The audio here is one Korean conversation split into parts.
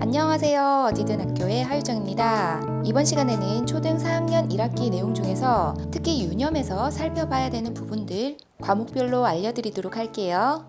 안녕하세요. 어디든 학교의 하유정입니다. 이번 시간에는 초등 4학년 1학기 내용 중에서 특히 유념에서 살펴봐야 되는 부분들 과목별로 알려드리도록 할게요.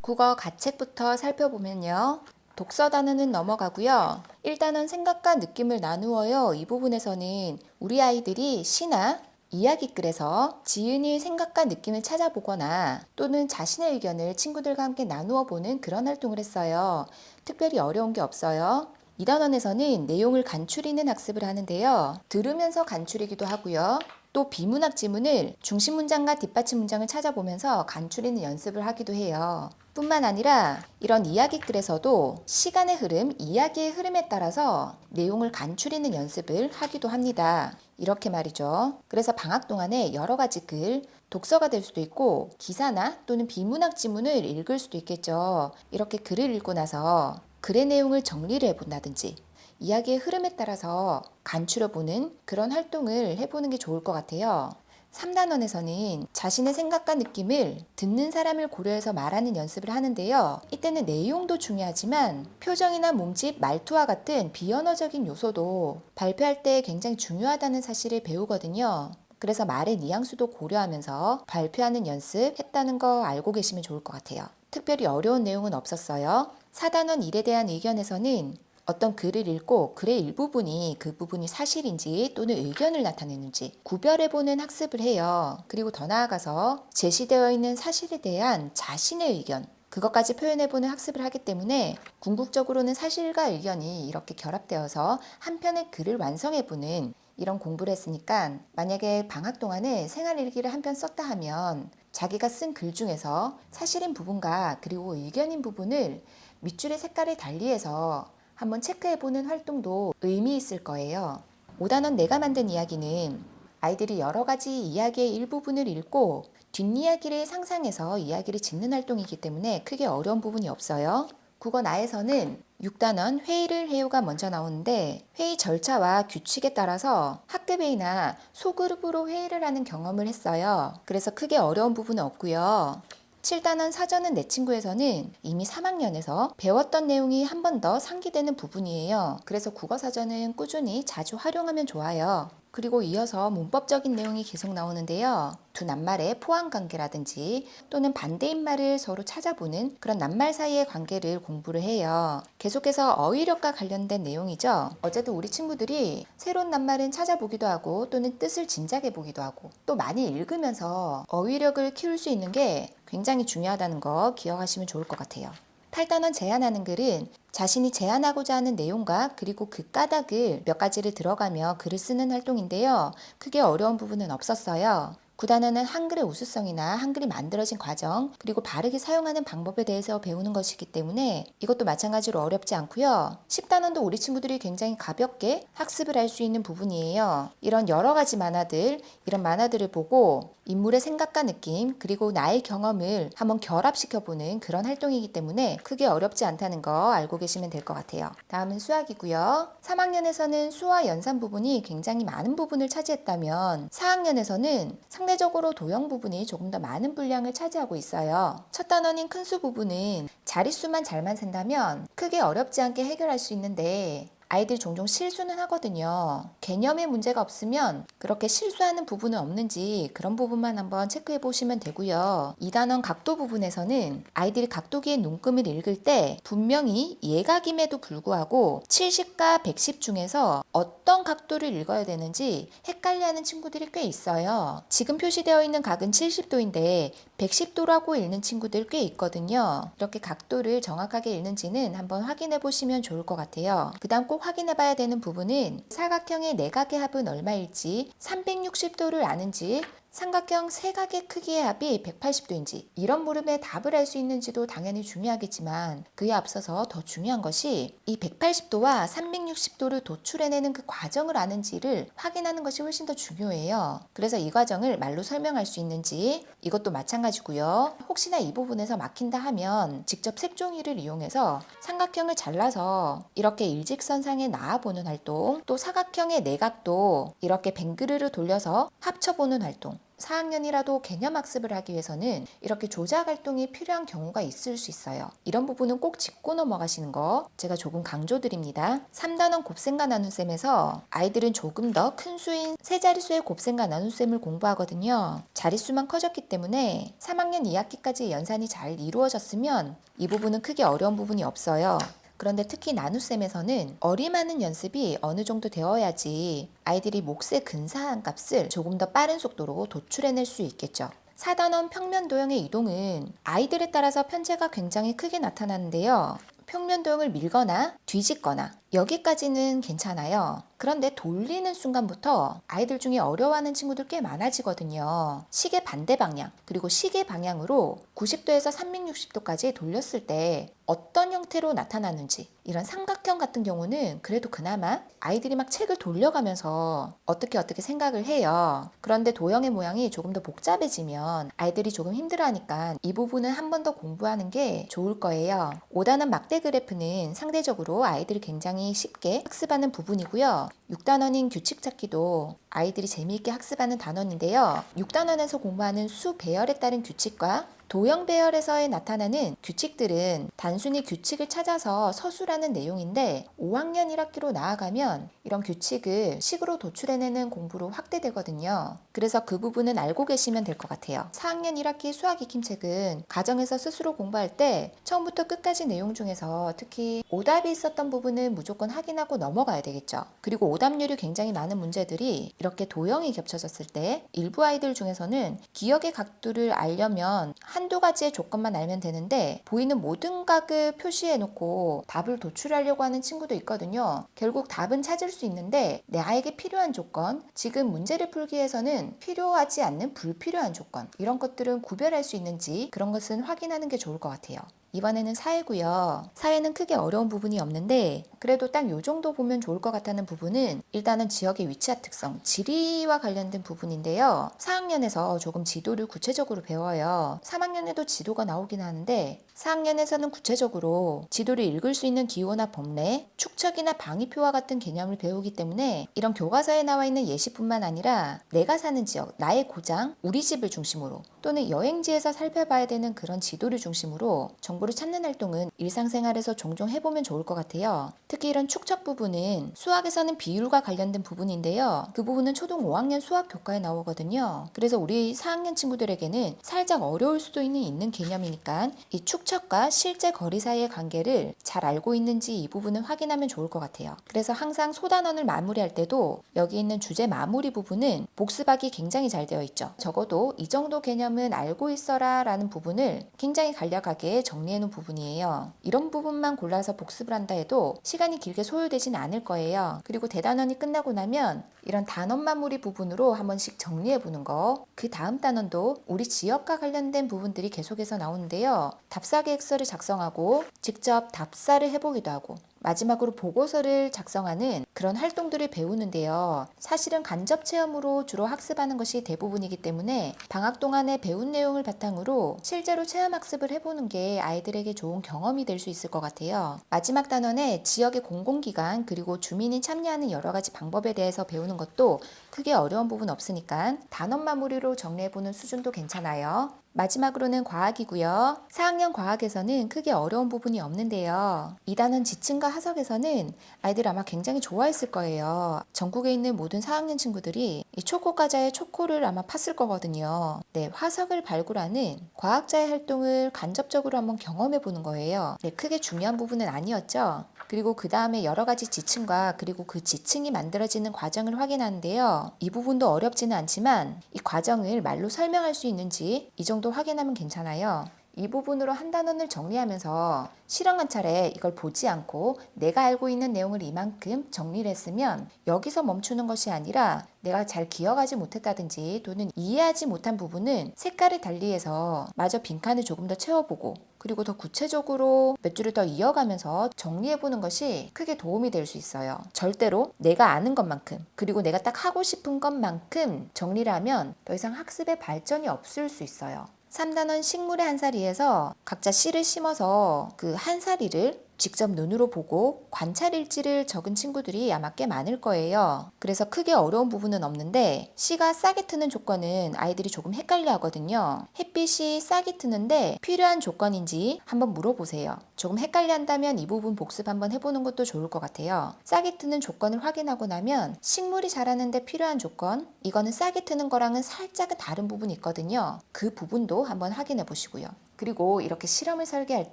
국어 가책부터 살펴보면요. 독서 단어는 넘어가고요. 1단원 생각과 느낌을 나누어요. 이 부분에서는 우리 아이들이 시나 이야기글에서 지은이의 생각과 느낌을 찾아보거나 또는 자신의 의견을 친구들과 함께 나누어 보는 그런 활동을 했어요. 특별히 어려운 게 없어요. 이 단원에서는 내용을 간추리는 학습을 하는데요. 들으면서 간추리기도 하고요. 또 비문학 지문을 중심 문장과 뒷받침 문장을 찾아보면서 간추리는 연습을 하기도 해요. 뿐만 아니라 이런 이야기글에서도 시간의 흐름, 이야기의 흐름에 따라서 내용을 간추리는 연습을 하기도 합니다. 이렇게 말이죠. 그래서 방학 동안에 여러 가지 글, 독서가 될 수도 있고 기사나 또는 비문학 지문을 읽을 수도 있겠죠. 이렇게 글을 읽고 나서 글의 내용을 정리를 해본다든지 이야기의 흐름에 따라서 간추려 보는 그런 활동을 해보는 게 좋을 것 같아요. 3단원에서는 자신의 생각과 느낌을 듣는 사람을 고려해서 말하는 연습을 하는데요. 이때는 내용도 중요하지만 표정이나 몸짓, 말투와 같은 비언어적인 요소도 발표할 때 굉장히 중요하다는 사실을 배우거든요. 그래서 말의 뉘앙스도 고려하면서 발표하는 연습 했다는 거 알고 계시면 좋을 것 같아요. 특별히 어려운 내용은 없었어요. 4단원 일에 대한 의견에서는 어떤 글을 읽고 글의 일부분이 그 부분이 사실인지 또는 의견을 나타내는지 구별해보는 학습을 해요. 그리고 더 나아가서 제시되어 있는 사실에 대한 자신의 의견, 그것까지 표현해보는 학습을 하기 때문에 궁극적으로는 사실과 의견이 이렇게 결합되어서 한 편의 글을 완성해보는 이런 공부를 했으니까 만약에 방학 동안에 생활일기를 한 편 썼다 하면 자기가 쓴 글 중에서 사실인 부분과 그리고 의견인 부분을 밑줄의 색깔을 달리해서 한번 체크해보는 활동도 의미 있을 거예요. 5단원 내가 만든 이야기는 아이들이 여러 가지 이야기의 일부분을 읽고 뒷이야기를 상상해서 이야기를 짓는 활동이기 때문에 크게 어려운 부분이 없어요. 국어 나에서는 6단원 회의를 해요가 먼저 나오는데 회의 절차와 규칙에 따라서 학급회의나 소그룹으로 회의를 하는 경험을 했어요. 그래서 크게 어려운 부분은 없고요. 7단원 사전은 내 친구에서는 이미 3학년에서 배웠던 내용이 한 번 더 상기되는 부분이에요. 그래서 국어 사전은 꾸준히 자주 활용하면 좋아요. 그리고 이어서 문법적인 내용이 계속 나오는데요. 두 낱말의 포함 관계라든지 또는 반대인 말을 서로 찾아보는 그런 낱말 사이의 관계를 공부를 해요. 계속해서 어휘력과 관련된 내용이죠. 어제도 우리 친구들이 새로운 낱말은 찾아보기도 하고 또는 뜻을 짐작해 보기도 하고 또 많이 읽으면서 어휘력을 키울 수 있는 게 굉장히 중요하다는 거 기억하시면 좋을 것 같아요. 8단원 제안하는 글은 자신이 제안하고자 하는 내용과 그리고 그 까닭을 몇 가지를 들어가며 글을 쓰는 활동인데요. 크게 어려운 부분은 없었어요. 9단원은 한글의 우수성이나 한글이 만들어진 과정, 그리고 바르게 사용하는 방법에 대해서 배우는 것이기 때문에 이것도 마찬가지로 어렵지 않고요. 10단원도 우리 친구들이 굉장히 가볍게 학습을 할 수 있는 부분이에요. 이런 여러 가지 만화들, 이런 만화들을 보고 인물의 생각과 느낌, 그리고 나의 경험을 한번 결합시켜보는 그런 활동이기 때문에 크게 어렵지 않다는 거 알고 계시면 될 것 같아요. 다음은 수학이고요. 3학년에서는 수와 연산 부분이 굉장히 많은 부분을 차지했다면 4학년에서는 상대적으로 도형 부분이 조금 더 많은 분량을 차지하고 있어요. 첫 단원인 큰 수 부분은 자릿수만 잘만 센다면 크게 어렵지 않게 해결할 수 있는데 아이들 종종 실수는 하거든요. 개념에 문제가 없으면 그렇게 실수하는 부분은 없는지 그런 부분만 한번 체크해 보시면 되고요. 2단원 각도 부분에서는 아이들이 각도기의 눈금을 읽을 때 분명히 예각임에도 불구하고 70과 110 중에서 어떤 각도를 읽어야 되는지 헷갈려하는 친구들이 꽤 있어요. 지금 표시되어 있는 각은 70도인데 110도라고 읽는 친구들 꽤 있거든요. 이렇게 각도를 정확하게 읽는지는 한번 확인해 보시면 좋을 것 같아요. 그 다음 꼭 확인해 봐야 되는 부분은 사각형의 내각의 합은 얼마일지 360도를 아는지 삼각형 세각의 크기의 합이 180도인지 이런 물음에 답을 할수 있는지도 당연히 중요하겠지만 그에 앞서서 더 중요한 것이 이 180도와 360도를 도출해내는 그 과정을 아는지를 확인하는 것이 훨씬 더 중요해요. 그래서 이 과정을 말로 설명할 수 있는지 이것도 마찬가지고요. 혹시나 이 부분에서 막힌다 하면 직접 색종이를 이용해서 삼각형을 잘라서 이렇게 일직선상에 나와보는 활동 또 사각형의 내각도 이렇게 뱅그르르 돌려서 합쳐보는 활동 4학년이라도 개념 학습을 하기 위해서는 이렇게 조작 활동이 필요한 경우가 있을 수 있어요. 이런 부분은 꼭 짚고 넘어가시는 거 제가 조금 강조드립니다. 3단원 곱셈과 나눗셈에서 아이들은 조금 더 큰 수인 세 자릿수의 곱셈과 나눗셈을 공부하거든요. 자릿수만 커졌기 때문에 3학년 2학기까지 연산이 잘 이루어졌으면 이 부분은 크게 어려운 부분이 없어요. 그런데 특히 나눗셈에서는 어림하는 연습이 어느 정도 되어야지 아이들이 몫의 근사한 값을 조금 더 빠른 속도로 도출해낼 수 있겠죠. 4단원 평면 도형의 이동은 아이들에 따라서 편제가 굉장히 크게 나타나는데요. 평면 도형을 밀거나 뒤집거나 여기까지는 괜찮아요. 그런데 돌리는 순간부터 아이들 중에 어려워하는 친구들 꽤 많아지거든요. 시계 반대 방향, 그리고 시계 방향으로 90도에서 360도까지 돌렸을 때 어떤 형태로 나타나는지 이런 삼각형 같은 경우는 그래도 그나마 아이들이 막 책을 돌려가면서 어떻게 어떻게 생각을 해요. 그런데 도형의 모양이 조금 더 복잡해지면 아이들이 조금 힘들어하니까 이 부분은 한 번 더 공부하는 게 좋을 거예요. 5단원 막대 그래프는 상대적으로 아이들이 굉장히 쉽게 학습하는 부분이고요. 6단원인 규칙 찾기도 아이들이 재미있게 학습하는 단원인데요. 6단원에서 공부하는 수 배열에 따른 규칙과 도형 배열에서의 나타나는 규칙들은 단순히 규칙을 찾아서 서술하는 내용인데 5학년 1학기로 나아가면 이런 규칙을 식으로 도출해내는 공부로 확대되거든요. 그래서 그 부분은 알고 계시면 될 것 같아요. 4학년 1학기 수학 익힘책은 가정에서 스스로 공부할 때 처음부터 끝까지 내용 중에서 특히 오답이 있었던 부분은 무조건 확인하고 넘어가야 되겠죠. 그리고 오답률이 굉장히 많은 문제들이 이렇게 도형이 겹쳐졌을 때 일부 아이들 중에서는 기억의 각도를 알려면 한두 가지의 조건만 알면 되는데 보이는 모든 각을 표시해 놓고 답을 도출하려고 하는 친구도 있거든요. 결국 답은 찾을 수 있는데 내 아이에게 필요한 조건, 지금 문제를 풀기 위해서는 필요하지 않는 불필요한 조건 이런 것들은 구별할 수 있는지 그런 것은 확인하는 게 좋을 것 같아요. 이번에는 사회고요. 사회는 크게 어려운 부분이 없는데 그래도 딱 요 정도 보면 좋을 것 같다는 부분은 일단은 지역의 위치와 특성, 지리와 관련된 부분인데요. 4학년에서 조금 지도를 구체적으로 배워요. 3학년에도 지도가 나오긴 하는데 4학년에서는 구체적으로 지도를 읽을 수 있는 기호나 법례, 축척이나 방위표와 같은 개념을 배우기 때문에 이런 교과서에 나와 있는 예시뿐만 아니라 내가 사는 지역, 나의 고장, 우리 집을 중심으로 또는 여행지에서 살펴봐야 되는 그런 지도를 중심으로 정보 를 찾는 활동은 일상생활에서 종종 해보면 좋을 것 같아요. 특히 이런 축척 부분은 수학에서는 비율과 관련된 부분인데요. 그 부분은 초등 5학년 수학 교과에 나오거든요. 그래서 우리 4학년 친구들에게는 살짝 어려울 수도 있는 있는 개념이니까 이 축척과 실제 거리 사이의 관계를 잘 알고 있는지 이 부분은 확인하면 좋을 것 같아요. 그래서 항상 소단원을 마무리할 때도 여기 있는 주제 마무리 부분은 복습하기 굉장히 잘 되어 있죠. 적어도 이 정도 개념은 알고 있어라 라는 부분을 굉장히 간략하게 정리 해 놓은 부분이에요. 이런 부분만 골라서 복습을 한다 해도 시간이 길게 소요되진 않을 거예요. 그리고 대단원이 끝나고 나면 이런 단원 마무리 부분으로 한 번씩 정리해 보는 거. 그 다음 단원도 우리 지역과 관련된 부분들이 계속해서 나오는데요. 답사 계획서를 작성하고 직접 답사를 해보기도 하고 마지막으로 보고서를 작성하는 그런 활동들을 배우는데요. 사실은 간접 체험으로 주로 학습하는 것이 대부분이기 때문에 방학 동안에 배운 내용을 바탕으로 실제로 체험 학습을 해보는 게 아이들에게 좋은 경험이 될 수 있을 것 같아요. 마지막 단원에 지역의 공공기관 그리고 주민이 참여하는 여러 가지 방법에 대해서 배우는 것도 크게 어려운 부분 없으니까 단원 마무리로 정리해보는 수준도 괜찮아요. 마지막으로는 과학이고요. 4학년 과학에서는 크게 어려운 부분이 없는데요. 2단원 지층과 하석에서는 아이들 아마 굉장히 좋아했을 거예요. 전국에 있는 모든 4학년 친구들이 이 초코 과자의 초코를 아마 팠을 거거든요. 네, 화석을 발굴하는 과학자의 활동을 간접적으로 한번 경험해 보는 거예요. 네, 크게 중요한 부분은 아니었죠. 그리고 그 다음에 여러 가지 지층과 그리고 그 지층이 만들어지는 과정을 확인하는데요. 이 부분도 어렵지는 않지만 이 과정을 말로 설명할 수 있는지 이 정도 확인하면 괜찮아요. 이 부분으로 한 단원을 정리하면서 실험 한 차례 이걸 보지 않고 내가 알고 있는 내용을 이만큼 정리를 했으면 여기서 멈추는 것이 아니라 내가 잘 기억하지 못했다든지 또는 이해하지 못한 부분은 색깔을 달리해서 마저 빈칸을 조금 더 채워보고 그리고 더 구체적으로 몇 줄을 더 이어가면서 정리해보는 것이 크게 도움이 될 수 있어요. 절대로 내가 아는 것만큼 그리고 내가 딱 하고 싶은 것만큼 정리를 하면 더 이상 학습의 발전이 없을 수 있어요. 3단원 식물의 한 사리에서 각자 씨를 심어서 그 한 사리를 직접 눈으로 보고 관찰 일지를 적은 친구들이 아마 꽤 많을 거예요. 그래서 크게 어려운 부분은 없는데 C가 싹이 트는 조건은 아이들이 조금 헷갈려 하거든요. 햇빛이 싹이 트는데 필요한 조건인지 한번 물어보세요. 조금 헷갈려 한다면 이 부분 복습 한번 해보는 것도 좋을 것 같아요. 싹이 트는 조건을 확인하고 나면 식물이 자라는데 필요한 조건, 이거는 싹이 트는 거랑은 살짝은 다른 부분이 있거든요. 그 부분도 한번 확인해 보시고요. 그리고 이렇게 실험을 설계할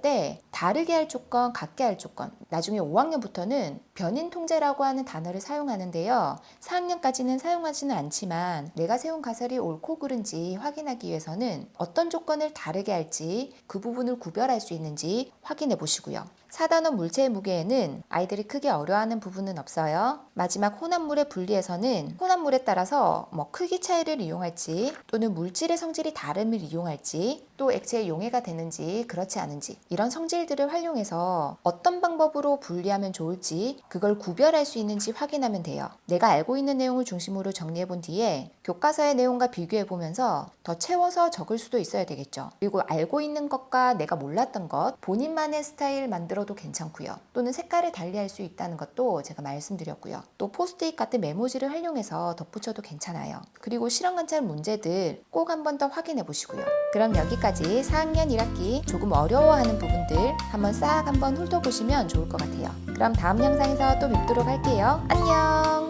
때 다르게 할 조건, 같게 할 조건. 나중에 5학년부터는 변인 통제라고 하는 단어를 사용하는데요. 4학년까지는 사용하지는 않지만 내가 세운 가설이 옳고 그른지 확인하기 위해서는 어떤 조건을 다르게 할지 그 부분을 구별할 수 있는지 확인해 보시고요. 4단원 물체의 무게에는 아이들이 크게 어려워하는 부분은 없어요. 마지막 혼합물의 분리에서는 혼합물에 따라서 뭐 크기 차이를 이용할지 또는 물질의 성질이 다름을 이용할지 또 액체의 용해가 되는지 그렇지 않은지 이런 성질들을 활용해서 어떤 방법으로 분리하면 좋을지 그걸 구별할 수 있는지 확인하면 돼요. 내가 알고 있는 내용을 중심으로 정리해 본 뒤에 교과서의 내용과 비교해 보면서 더 채워서 적을 수도 있어야 되겠죠. 그리고 알고 있는 것과 내가 몰랐던 것 본인만의 스타일 만들어도 괜찮고요. 또는 색깔을 달리할 수 있다는 것도 제가 말씀드렸고요. 또 포스트잇 같은 메모지를 활용해서 덧붙여도 괜찮아요. 그리고 실험 관찰 문제들 꼭 한 번 더 확인해 보시고요. 그럼 여기까지 4학년 1학기 조금 어려워하는 부분들 한번 싹 한번 훑어보시면 좋을 것 같아요. 그럼 다음 영상에서 또 뵙도록 할게요. 안녕!